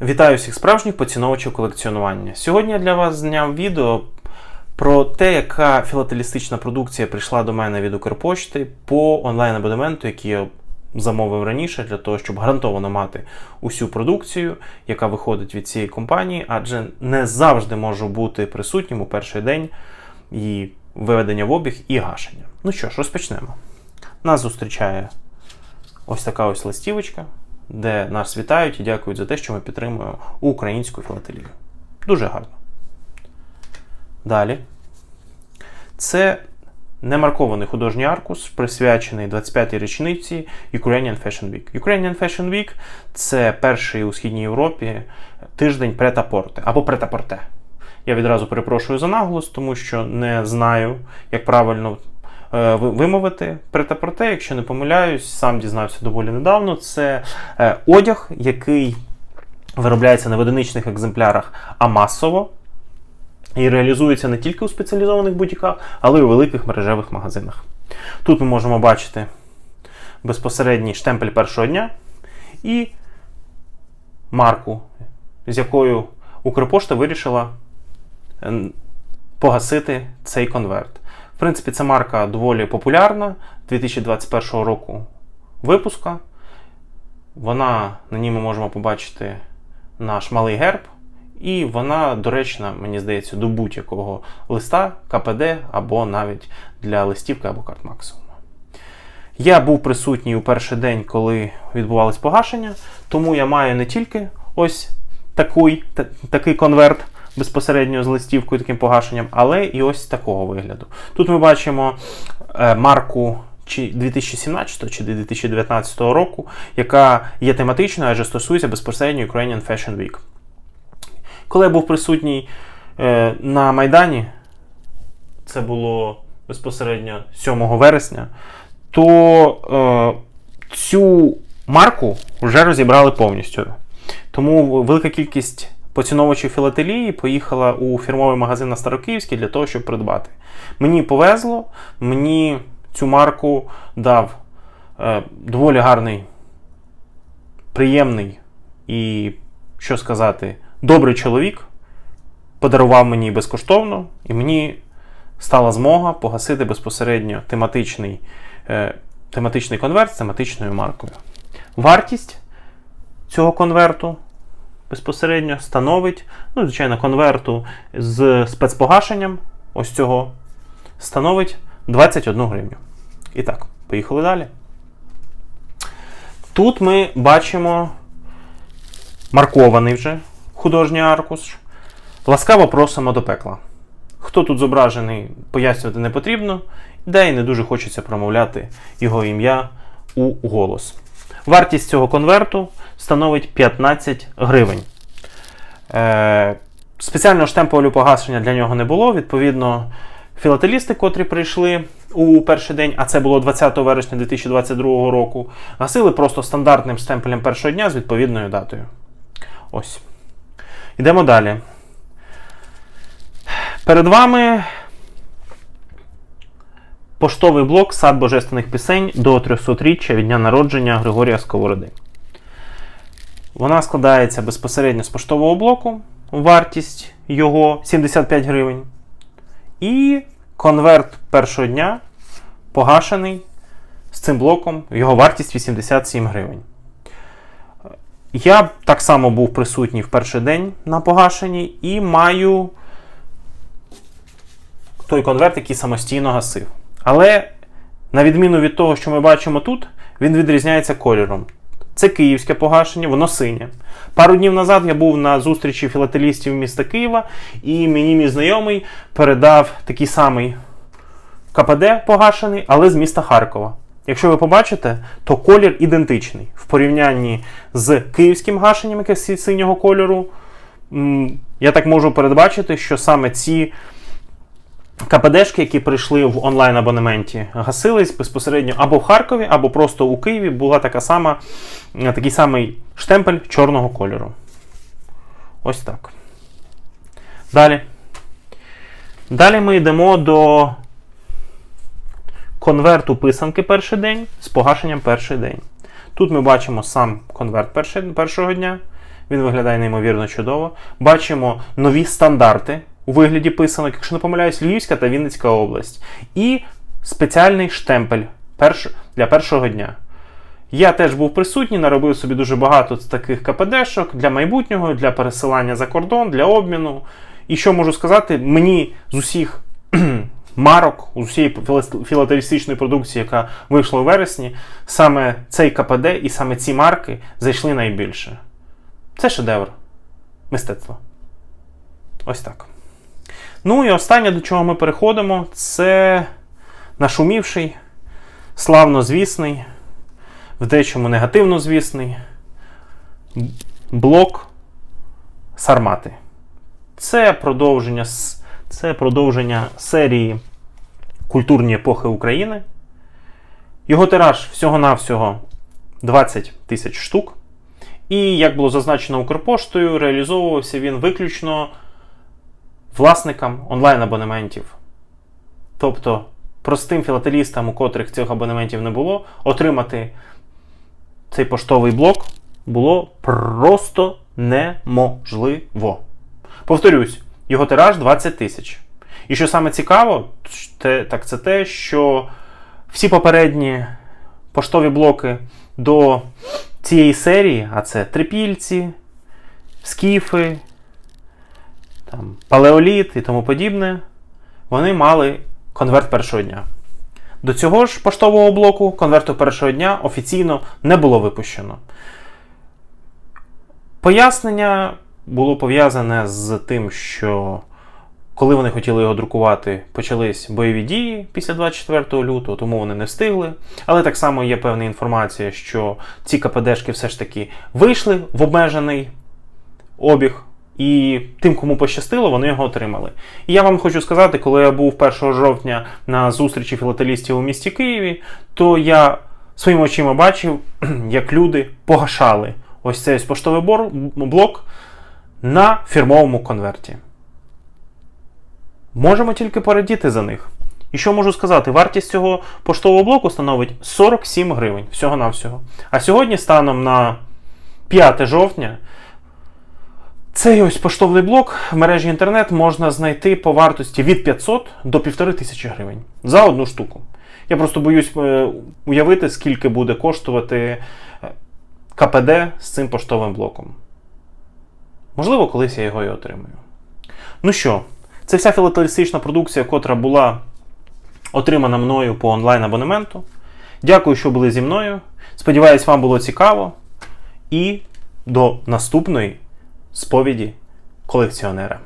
Вітаю всіх справжніх поціновувачів колекціонування. Сьогодні я для вас зняв відео про те, яка філателістична продукція прийшла до мене від Укрпочти по онлайн-абонементу, який я замовив раніше, для того, щоб гарантовано мати усю продукцію, яка виходить від цієї компанії, адже не завжди можу бути присутнім у перший день і виведення в обіг і гашення. Ну що ж, розпочнемо. Нас зустрічає ось така ось листівочка, де нас вітають і дякують за те, що ми підтримуємо українську філателію. Дуже гарно. Далі. Це немаркований художній аркус, присвячений 25-й річниці Ukrainian Fashion Week. Ukrainian Fashion Week це перший у Східній Європі тиждень претапорте або претапорте. Я відразу перепрошую за наголос, тому що не знаю, як правильно е, ви- вимовити претапорте, якщо не помиляюсь, сам дізнався доволі недавно. Це е, одяг, який виробляється на в одиничних екземплярах, а масово. І реалізується не тільки у спеціалізованих бутіках, але й у великих мережевих магазинах. Тут ми можемо бачити безпосередній штемпель першого дня і марку, з якою Укрпошта вирішила погасити цей конверт. В принципі, ця марка доволі популярна 2021 року випуска. Вона на ній ми можемо побачити наш малий герб. І вона доречна, мені здається, до будь-якого листа, КПД або навіть для листівки або карт максимуму. Я був присутній у перший день, коли відбувалось погашення, тому я маю не тільки ось такий, та- такий конверт безпосередньо з листівкою, таким погашенням, але і ось такого вигляду. Тут ми бачимо е, марку чи 2017 чи 2019 року, яка є тематичною, адже стосується безпосередньо Ukrainian Fashion Week. Коли я був присутній е, на Майдані, це було безпосередньо 7 вересня, то е, цю марку вже розібрали повністю. Тому велика кількість поціновувачів філателії поїхала у фірмовий магазин на Старокиївський для того, щоб придбати. Мені повезло, мені цю марку дав е, доволі гарний, приємний і, що сказати, добрий чоловік. Подарував мені безкоштовно, і мені стала змога погасити безпосередньо тематичний, е, тематичний конверт з тематичною маркою. Вартість цього конверту безпосередньо становить, ну, звичайно, конверту з спецпогашенням, ось цього, становить 21 гривню. І так, поїхали далі. Тут ми бачимо маркований вже художній аркуш. Ласкаво просимо до пекла. Хто тут зображений, пояснювати не потрібно, де і не дуже хочеться промовляти його ім'я у голос. Вартість цього конверту становить 15 гривень. Е, спеціального штемпелю погашення для нього не було. Відповідно, філателісти, котрі прийшли у перший день, а це було 20 вересня 2022 року, гасили просто стандартним штемпелем першого дня з відповідною датою. Ось. Йдемо далі. Перед вами поштовий блок Сад Божественних пісень до 300-річчя від дня народження Григорія Сковороди. Вона складається безпосередньо з поштового блоку, вартість його 75 гривень. І конверт першого дня погашений з цим блоком, його вартість 87 гривень. Я так само був присутній в перший день на погашенні і маю той конверт, який самостійно гасив. Але, на відміну від того, що ми бачимо тут, він відрізняється кольором. Це київське погашення, воно синє. Пару днів назад я був на зустрічі філателістів міста Києва, і мені мій знайомий передав такий самий КПД погашений, але з міста Харкова. Якщо ви побачите, то колір ідентичний. В порівнянні з київським гашенням, синього кольору, я так можу передбачити, що саме ці КПДшки, які прийшли в онлайн-абонементі, гасились безпосередньо або в Харкові, або просто у Києві була така сама, е, такий самий штемпель чорного кольору. Ось так. Далі. Далі ми йдемо до конверту писанки перший день з погашенням перший день. Тут ми бачимо сам конверт першого дня. Він виглядає неймовірно чудово. Бачимо нові стандарти у вигляді писанок, якщо не помиляюсь, Львівська та Вінницька область. І спеціальний штемпель для першого дня. Я теж був присутній, наробив собі дуже багато таких КПДшок для майбутнього, для пересилання за кордон, для обміну. І що можу сказати, мені з усіх марок, з усієї філателістичної продукції, яка вийшла у вересні, саме цей КПД і саме ці марки зайшли найбільше. Це шедевр мистецтва. Ось так. Ну і останнє, до чого ми переходимо, це нашумівший, славнозвісний, в дечому негативно звісний блок Сармати. Це продовження, це продовження серії Культурні епохи України. Його тираж всього-навсього 20 тисяч штук. І, як було зазначено Укрпоштою, реалізовувався він виключно власникам онлайн-абонементів. Тобто простим філателістам, у котрих цих абонементів не було, отримати цей поштовий блок було просто неможливо. Повторюсь, його тираж 20 тисяч. І що саме цікаво, те- так це те, що всі попередні поштові блоки до цієї серії, а це трипільці, скіфи, там, палеоліт і тому подібне, вони мали конверт першого дня. До цього ж поштового блоку конверту першого дня офіційно не було випущено. Пояснення було пов'язане з тим, що коли вони хотіли його друкувати, почались бойові дії після 24 лютого, тому вони не встигли. Але так само є певна інформація, що ці КПДшки все ж таки вийшли в обмежений обіг, і тим, кому пощастило, вони його отримали. І я вам хочу сказати, коли я був 1 жовтня на зустрічі філателістів у місті Києві, то я своїми очима бачив, як люди погашали ось цей поштовий блок на фірмовому конверті. Можемо тільки порадіти за них. І що можу сказати? Вартість цього поштового блоку становить 47 гривень всього-навсього. А сьогодні, станом на 5 жовтня, цей ось поштовий блок в мережі інтернет можна знайти по вартості від 500 до 1500 гривень за одну штуку. Я просто боюсь е, уявити, скільки буде коштувати е, КПД з цим поштовим блоком. Можливо, колись я його і отримаю. Ну що, це вся філателістична продукція, котра була отримана мною по онлайн-абонементу. Дякую, що були зі мною. Сподіваюсь, вам було цікаво. І до наступної сповіді колекціонера.